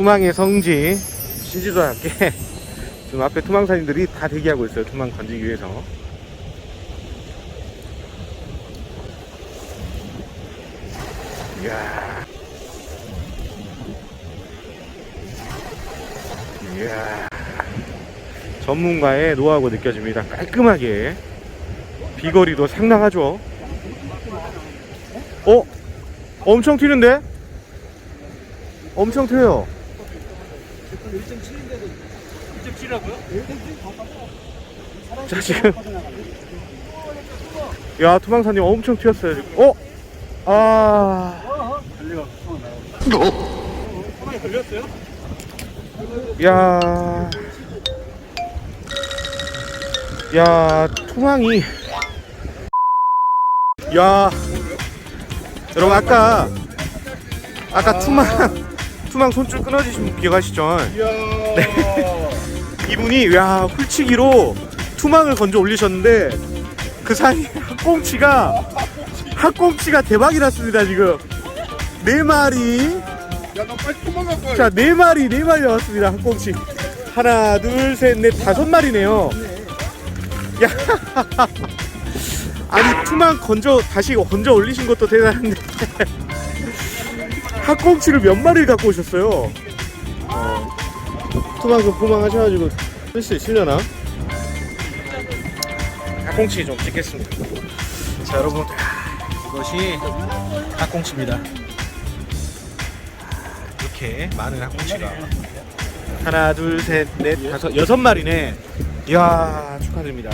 투망의 성지 신지도 함께 지금 앞에 투망사님들이 다 대기하고 있어요. 투망 던지기 위해서. 이야. 이야. 전문가의 노하우가 느껴집니다. 깔끔하게. 비거리도 상당하죠. 어? 엄청 튀는데? 엄청 튀어요. 1.7이라고요? 자, 지금. 야, 투망사님 엄청 튀었어요, 지금. 어? 아. 달리가 수만 나요. 수만이 걸렸어요? 야. 야, 투망이. 야. 여러분, 아까. 아까 투망. 투망 손줄 끊어지신 분 기억하시죠? 이야. 이분이 야 훌치기로 투망을 건져 올리셨는데 그 사이 학꽁치가 학꽁치가 대박이 났습니다 지금. 네 마리. 야, 너 빨리 도망갈 거야. 자 네 마리 네 마리 나왔습니다 학꽁치. 하나 둘 셋 넷 다섯 마리네요. 야. 아니 투망 건져 다시 건져 올리신 것도 대단한데 학꽁치를 몇 마리를 갖고 오셨어요? 어, 투망 좀 포망하셔가지고 쓸 수 있으려나? 학꽁치 좀 찍겠습니다. 자 여러분. 이것이 학꽁치입니다. 이렇게 많은 학꽁치가. 하나 둘 셋 넷 다섯 여섯 마리네. 이야 축하드립니다